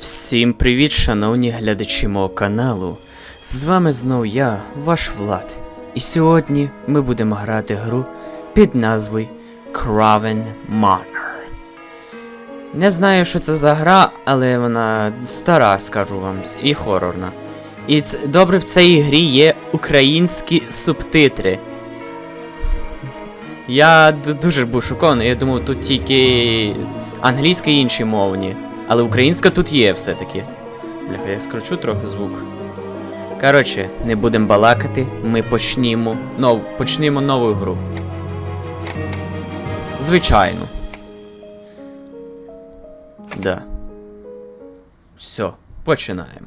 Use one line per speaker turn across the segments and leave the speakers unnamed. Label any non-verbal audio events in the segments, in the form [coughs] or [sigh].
Всім привіт, шановні глядачі мого каналу. З вами знов я, ваш Влад. І сьогодні ми будемо грати гру під назвою Craven Manor. Не знаю, що це за гра, але вона стара, скажу вам, і хорорна. І ц- добре в цій грі є українські субтитри. Я дуже був шокований, я думав, тут тільки англійська і інші мовні. Але українська тут є все-таки. Бляха, я скручу трохи звук. Коротше, не будемо балакати, ми почнімо нов... почнімо нову гру. Звичайно. Да. Все, починаємо.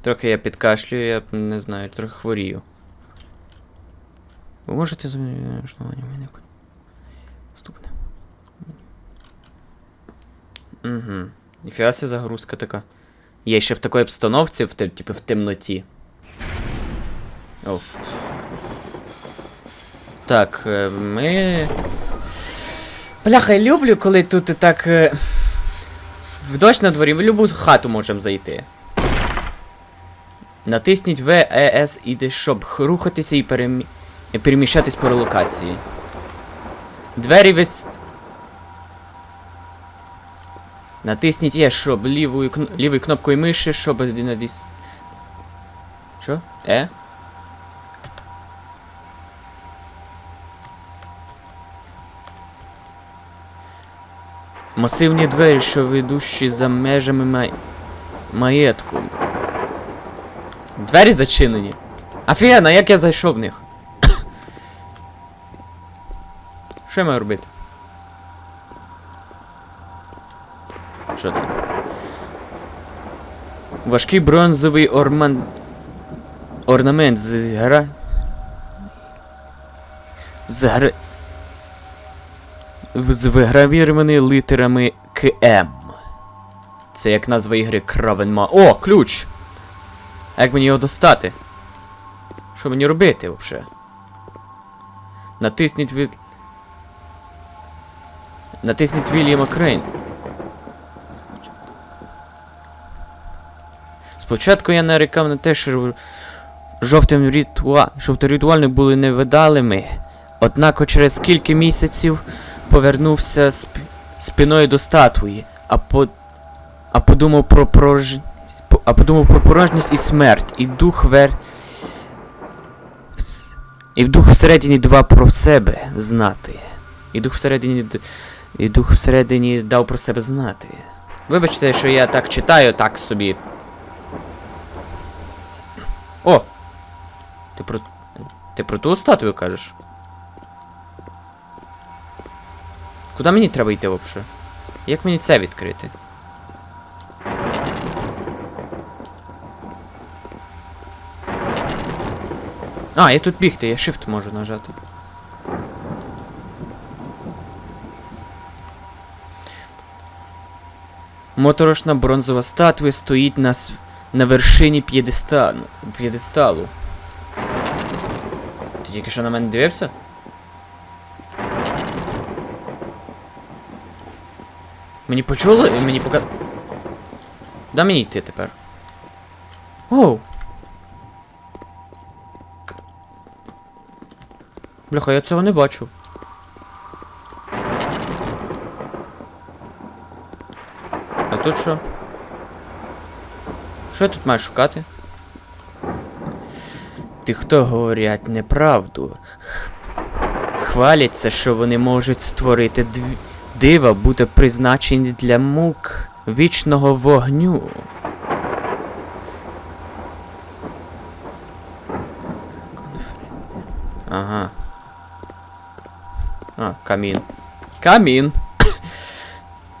Трохи я підкашлюю, я не знаю, трохи хворію. Ви можете змінити мене? Наступне. Угу. Ніфіга себе загрузка така. Я ще в такій обстановці, в, типу в темноті. О. Так, е, ми. Бляха, я люблю, коли тут так. е, В дощ на дворі, в любу хату можемо зайти. Натисніть В, Е, С і Д, щоб рухатися і перемі... переміщатись по локації. Двері весь. Натисніть Е, щоб лівою, лівою кнопкою миші, щоб надіс... Що? Е? Масивні двері, що ведущі за межами май... маєтку. Двері зачинені. Офігенно, як я зайшов в них? [coughs] Що я маю робити? Що це? Важкий бронзовий орман... орнамент з гра. З гра... з вигравірований літерами КМ. Це як назва ігри Кравенма. О, ключ! Як мені його достати? Що мені робити взагалі? Натисніть від. Натисніть Вільяма Крейн. Спочатку я нарікав на те, що жовтим ритуа... жовторитуальні були невидалими, однак через кілька місяців повернувся сп... спиною до статуї, а по... а подумав про порож... а подумав про порожність і смерть, і дух вер... І в дух всередині два про себе знати. І дух всередині і дух всередині дав про себе знати. Вибачте, що я так читаю, так собі. О! Ти про. Ти про ту статую кажеш? Куди мені треба йти взагалі? Як мені це відкрити? А, я тут бігти, я shift можу нажати. Моторошна бронзова статуя стоїть на, на вершині п'єдестану. п'єдесталу. Ти тільки що на мене дивився? Мені почуло і мені пока. Да мені йти тепер. Оу. Бляха, я цього не бачу. А тут що? Що я тут маю шукати? Ті, хто говорять неправду, хваляться, що вони можуть створити дв... дива, бути призначені для мук вічного вогню. Ага. А, камін. Камін.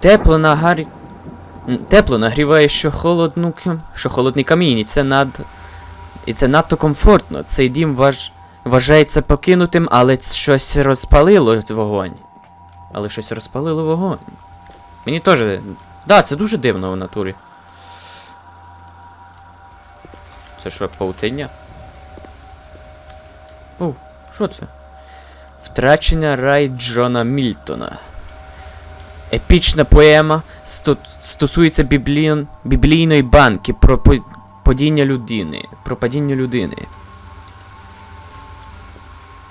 Тепло на гарі. Тепло нагріває що холодну що холодний камінь, і це над. І це надто комфортно. Цей дім важ... вважається покинутим, але щось розпалило вогонь. Але щось розпалило вогонь. Мені теж. Да, це дуже дивно в натурі. Це що, паутиння? О, що це? Втрачений рай Джона Мільтона. Епічна поема сто- стосується бібліон, біблійної банки про по- падіння людини. Про падіння людини.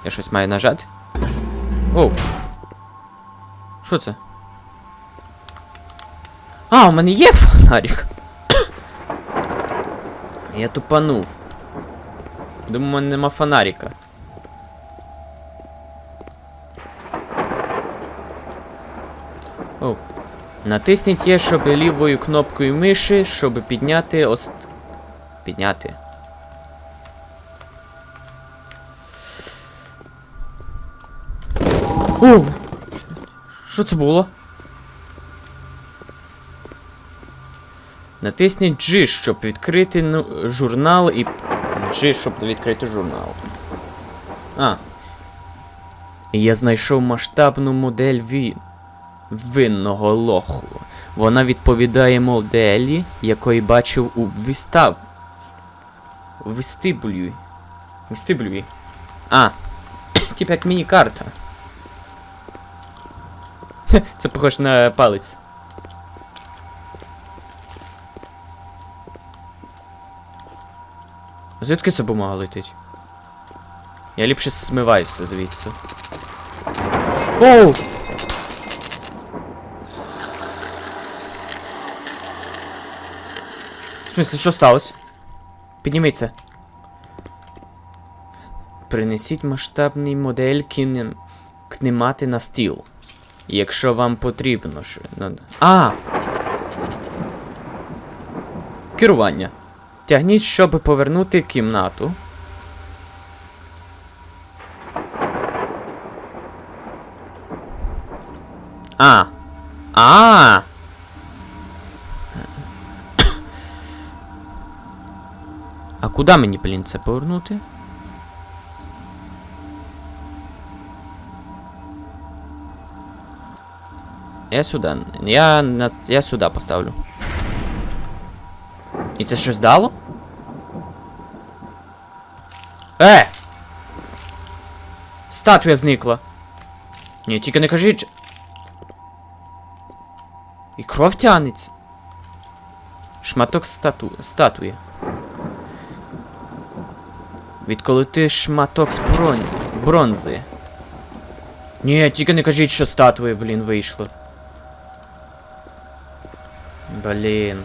Я щось маю нажати? Оу. Що це? А, у мене є фонарик. Я тупанув. Думаю, у мене нема фонарика. Оу. Натисніть є, щоб лівою кнопкою миші, щоб підняти ост... Підняти. Оу! Що це було? Натисніть G, щоб відкрити ну, журнал і. G, щоб відкрити журнал. А. Я знайшов масштабну модель він... винного лоху. Вона відповідає моделі, якої бачив у вистав. Вестибулі. Вестибулі. А. Тип як міні-карта. [laughs] Це похоже на палець. Звідки ця бумага летить? Я ліпше смиваюся звідси. Оу! В смысле, що сталося? Підніміться. Принесіть масштабний модель кіне... кнемати на стіл. Якщо вам потрібно. Що... А! Керування. Тягніть, щоб повернути кімнату. А. А. А куди мені, блін, це повернути? Я сюди. Я, на... я сюди поставлю. І це щось дало? Е! Статуя зникла. Ні, тільки не кажіть. І кров тянеться. Шматок стату... статуї. Відколоти шматок з брон... бронзи. Ні, тільки не кажіть, що статуї, блін, вийшло. Блін.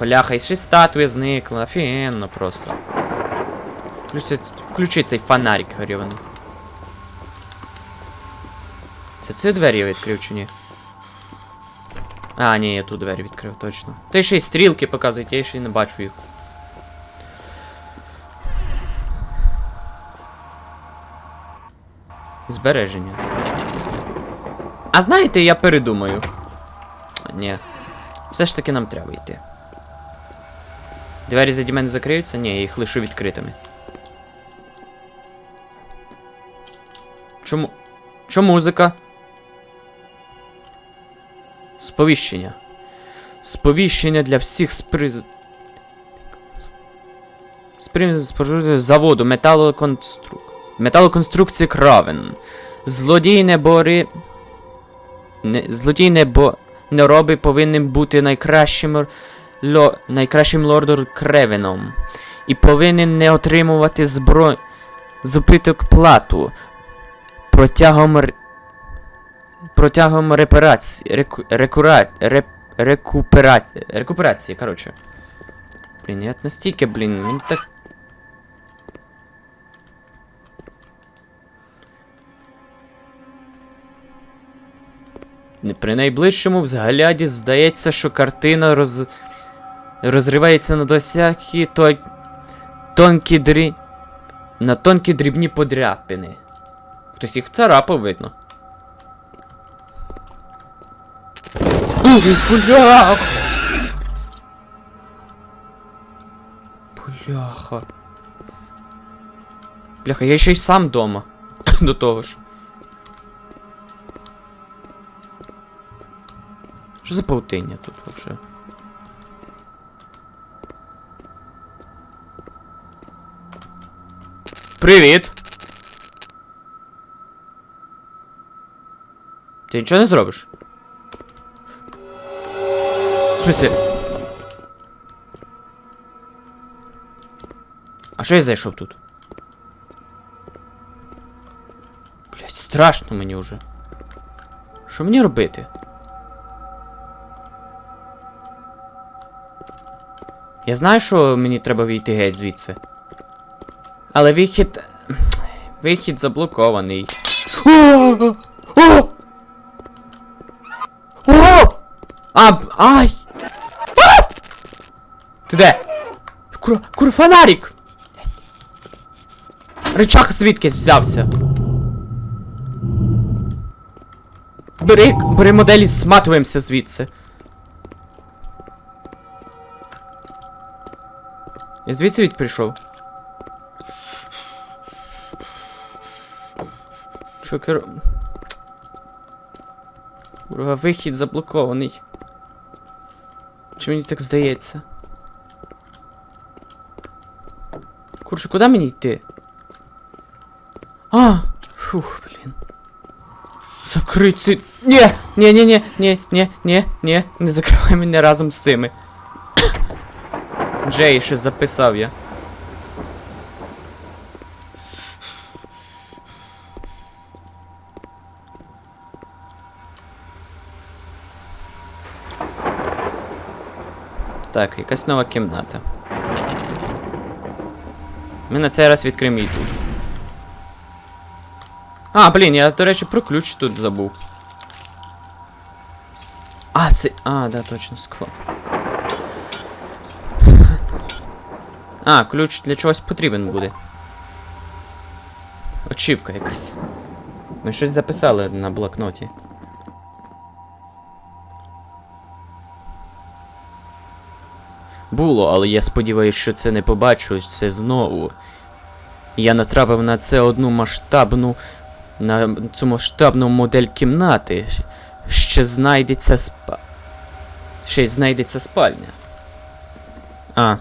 Бляха, і ще статуя зникла. Офігенно просто. Включи, включи цей фонарик гріваний. Це ці двері я відкрив чи ні? А, ні, я ту двері відкрив, точно. Та ще й стрілки показують, я ще й не бачу їх. Збереження. А знаєте, я передумаю. Ні. Все ж таки нам треба йти. Двері заді мене закриються? Ні, я їх лишу відкритими. Чому? Чому музика? Сповіщення. Сповіщення для всіх сприз... Сприз... заводу металоконструк... металоконструкції Кравен. Злодійне бори... Не... Злодійне бо... Нероби повинні бути найкращим ло... найкращим лордом Кревеном. І повинен не отримувати збро... зупиток плату. Протягом протягом репарації. Реку... Рекура... Реп... Рекупера... Рекуперації, коротше. Блін, я настільки, блін, мені так. При найближчому взгляді здається, що картина роз... розривається на досякі то... тонкі дрі... на тонкі дрібні подряпини. Хтось їх царапав, видно. Бляха! Бляха. Бляха, я ще й сам дома. [coughs] До того ж. Що за паутиння тут вообще? Привіт! Ти нічого не зробиш? В смысле? А що я зайшов тут? Блять, страшно мені вже. Що мені робити? Я знаю, що мені треба вийти геть звідси. Але вихід. Вихід заблокований. О! О! О! А, ай! А! Ти де? Кур, кур, фонарик! Рычаг звідкись взявся. Бери, бери моделі, сматуємося звідси. Я звідси від прийшов. Чокер. Урга, вихід заблокований. Чи мені так здається? Курше, куди мені йти? А! Фух, блін. Закрий цей... Ні! Ні, ні, ні, ні, ні, ні, ні, не закривай мене разом з цими. Джей, щось записав я. Так, якась нова кімната. Ми на цей раз відкриємо її тут. А, блін, я, до речі, про ключ тут забув. А, це. А, да, точно, скло. А, ключ для чогось потрібен буде. Очівка якась. Ми щось записали на блокноті. Було, але я сподіваюся, що це не побачу це знову. Я натрапив на це одну масштабну. На цю масштабну модель кімнати. Ще знайдеться спа. Ще й знайдеться спальня. А.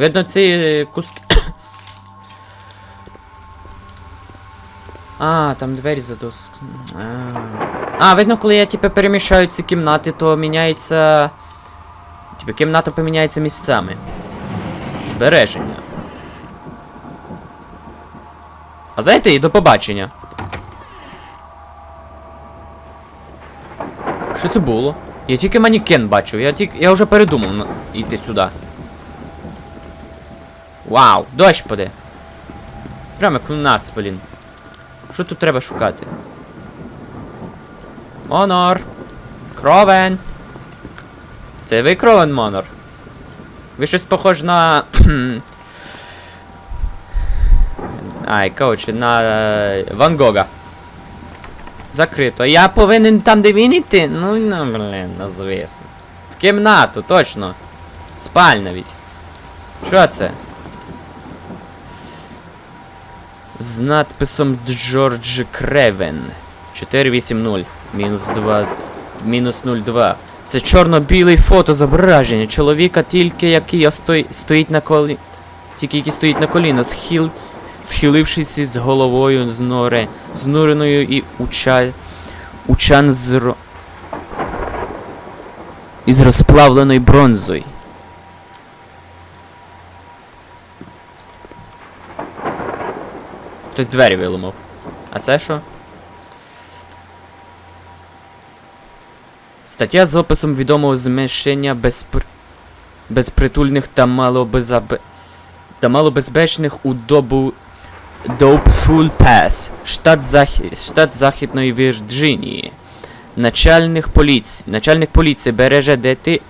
Видно, ці е, куски. [coughs] А, там двері задос. А. а, видно, коли я типу переміщаю ці кімнати, то міняється. Типу, кімната поміняється місцями. Збереження. А знаєте, і до побачення. Що це було? Я тільки манікен бачив, я тільки. Я вже передумав йти сюди. Вау, дощ паде. Прямо як у нас, блін. Що тут треба шукати? Монор. Кровен. Це ви кровен Монор? Ви щось похож на. [clears throat] Ай, коротше, на е, Ван Гога. Закрито. Я повинен там, де він іти? Ну, ну, блін, ну звісно. В кімнату, точно. Спальня від. Що це? З надписом Джордж Кревен. 480. Мінус 2. Мінус 02. Це чорно-білий фото зображення чоловіка, тільки який остой... стоїть на колі. Тільки який стоїть на коліна, схил... схилившись з головою зноре, знуреною і уча... учан з із розплавленою бронзою. Хтось двері виламав. А це що? Стаття з описом відомого зміщення безпр... безпритульних та малобезабе... та малобезпечних у добу Doubtful Pass, штат, Захі... штат Західної Вірджинії. Начальник поліції. Начальник поліції береже дети...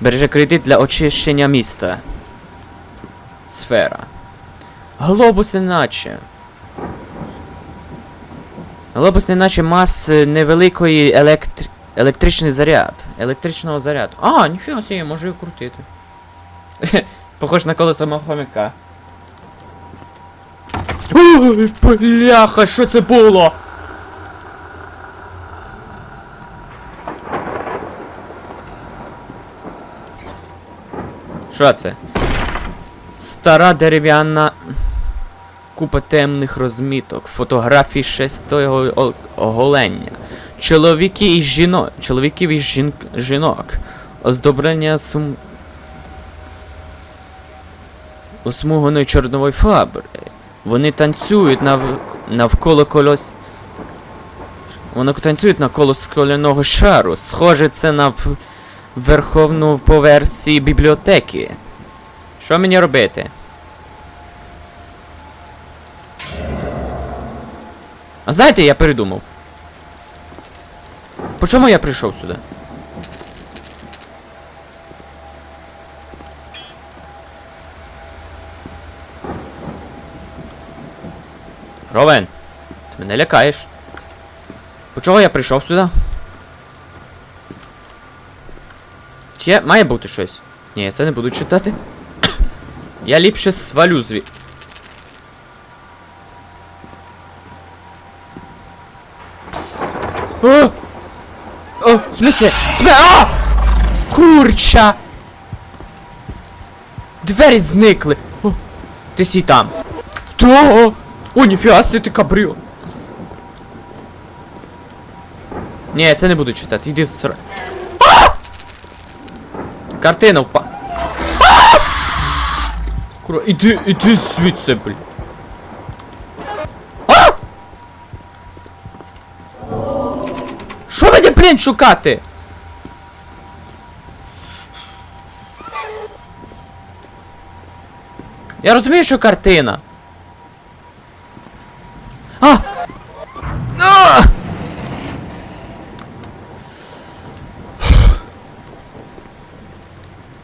береже кредит для очищення міста. Сфера. Глобус іначе. Глобус неначе мас е, невеликої електр... електричний заряд. Електричного заряду. А, ніфіга себе, можу його крутити. [laughs] Похож на колесо мого хомяка. Ой, бляха, що це було? Що це? Стара дерев'яна купа темних розміток, фотографій шестого оголення, чоловіки і жінок, чоловіків і жін... жінок, оздоблення сум... осмуганої чорнової фабри. Вони танцюють нав... навколо колос. Вони танцюють навколо скляного шару. Схоже, це на в... верховну поверсі бібліотеки. Що мені робити? А знаєте, я передумав. По чому я прийшов сюди? Ровен, ти мене лякаєш. По чого я прийшов сюди? Чи має бути щось? Ні, я це не буду читати. Я ліпше свалю зві. О! О, в смысле? Смы... А! Курча! Двері зникли. О, ти сій там. Хто? О, ніфіга си ти кабріо. Ні, я це не буду читати, іди сра. Картина впа. Кура, іди, іди звідси, блін. А! Що мені, блін, шукати? Я розумію, що картина. А! А!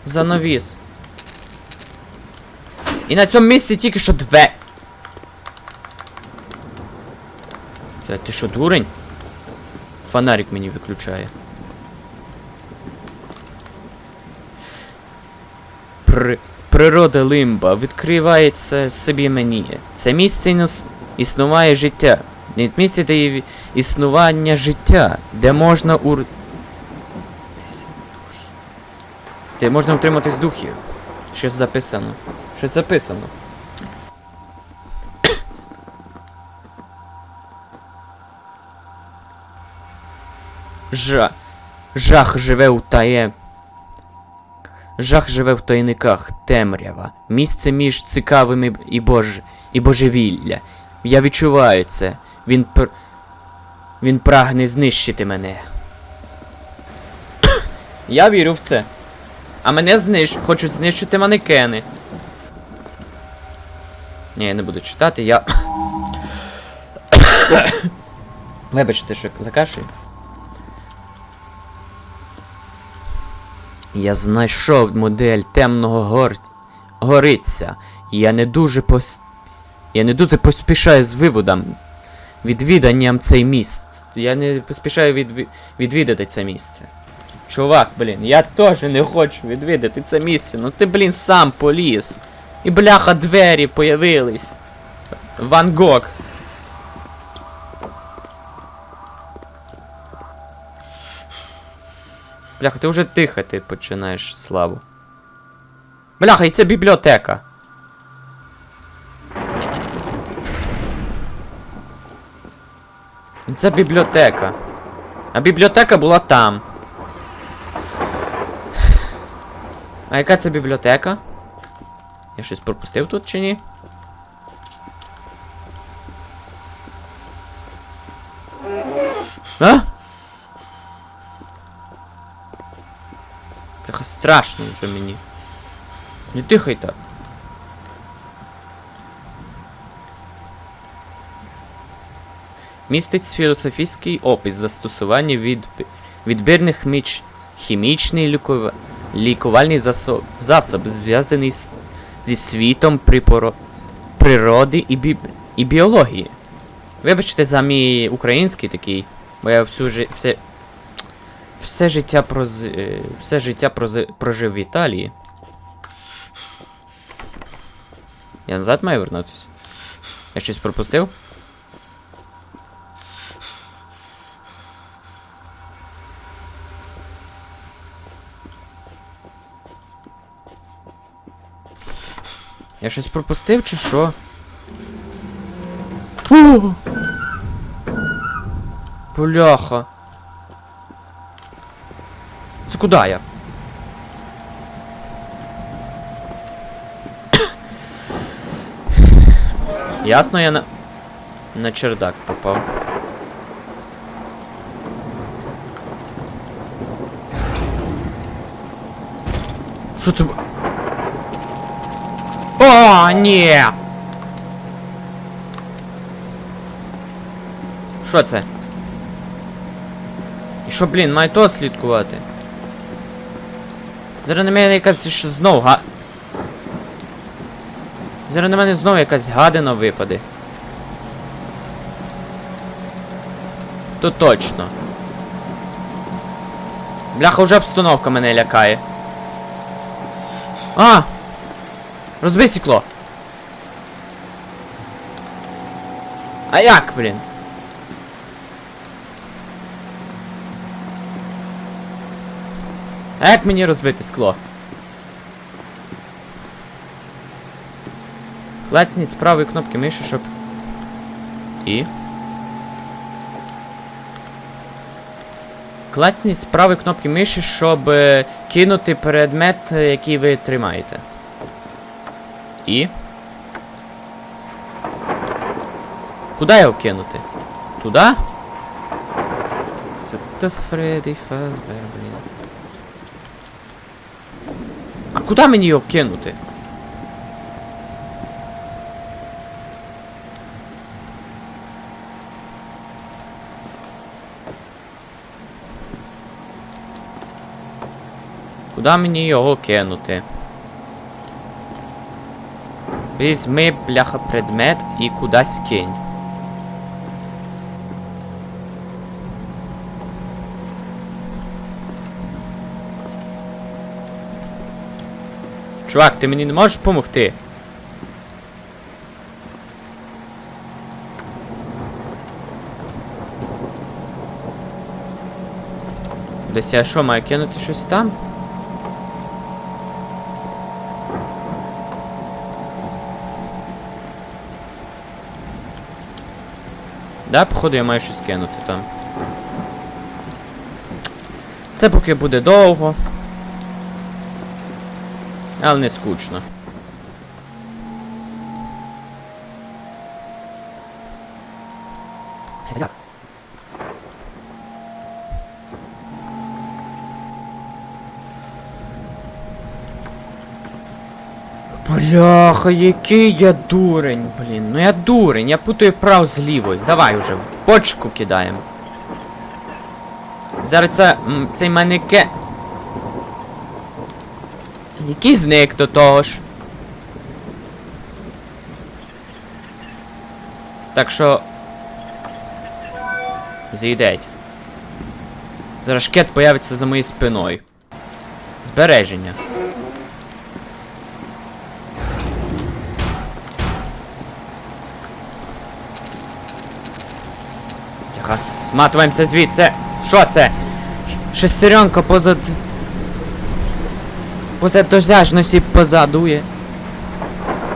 Занавіс. І на цьому місці тільки що две. Та ти що, дурень? Фонарик мені виключає. При... Природа лимба відкривається собі мені. Це місце існуває життя. Місце де існування життя, де можна ур... Де можна утриматись духів. Щось записано. Щось записано. Жа. Жах живе у таєм. Жах живе в тайниках, темрява. Місце між цікавими і бож... і божевілля. Я відчуваю це. Він пр... Він прагне знищити мене. Я вірю в це. А мене знищ... хочуть знищити манекени. Ні, я не буду читати, я. [coughs] Вибачте, що закашлюю. Я знайшов модель темного гор... гориця. Я не дуже пос... Я не дуже поспішаю з виводом. Відвіданням цей місць. Я не поспішаю від... відвідати це місце. Чувак, блін, я теж не хочу відвідати це місце. Ну ти, блін, сам поліз. І бляха двері появились. Ван Гог. Бляха, ти вже дихати починаєш славу. Бляха, і це бібліотека. Це бібліотека. А бібліотека була там. А яка це бібліотека? Я щось пропустив тут чи ні? А? Бляха, страшно вже мені. Не дихай так. Містить філософський опис застосування від... відбірних міч... хімічний лікува... лікувальний засоб... засоб, зв'язаний з... зі світом припоро... природи і, бі... і біології. Вибачте за мій український такий, бо я всю жи... все... все життя проз... е, все життя проз... прожив в Італії. Я назад маю вернутися? Я щось пропустив? Я щось пропустив чи що? О! Бляха. Це куди я? Ясно, я на. На чердак попав. Що це? О, ні! Що це? І що, блін, має то слідкувати? Зараз на мене якась ще знов га. Зараз на мене знову якась гадина випаде. То точно. Бляха, вже обстановка мене лякає. А! Розбий стекло. А як, блін? А як мені розбити скло? Клацніть з правої кнопки миші, щоб. І. Клацніть з правої кнопки миші, щоб е, кинути предмет, е, який ви тримаєте. І. Куди його кинути? Туди? Це то Фредді Фазбер, блін. А куди мені його кинути? Куди мені його кинути? Візьми, бляха, предмет і кудись кинь. Чувак, ти мені не можеш допомогти? Десь я що, маю кинути щось там? Да, походу я маю щось кинути там. Це поки буде довго. Але не скучно. Бляха, який я дурень, блін. Ну я дурень, я путаю прав з лівою. Давай уже, почку кидаємо. Зараз це, цей манеке. Який зник до того ж. Так що. Зійдеть. Зараз шкет появиться за моєю спиною. Збереження. Тихо. Зматуємося звідси. Що це? Шестеренка позад. Позад досяжності позадує.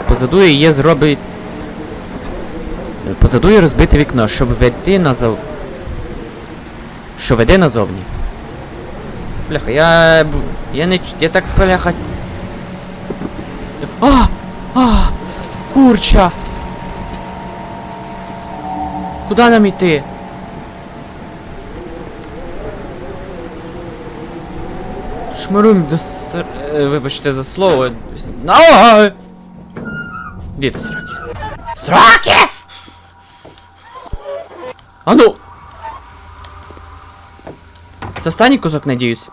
Позадує є зробить. Позадує розбите вікно, щоб веди назов. Що веде назовні. Бляха, я. Я не. Я так бляха. А! А! Курча! Куда нам йти? Шмарум до ср... е, Вибачте за слово. С- А! Діти сраки. Сраки! А ну! Це останній кусок, надіюсь.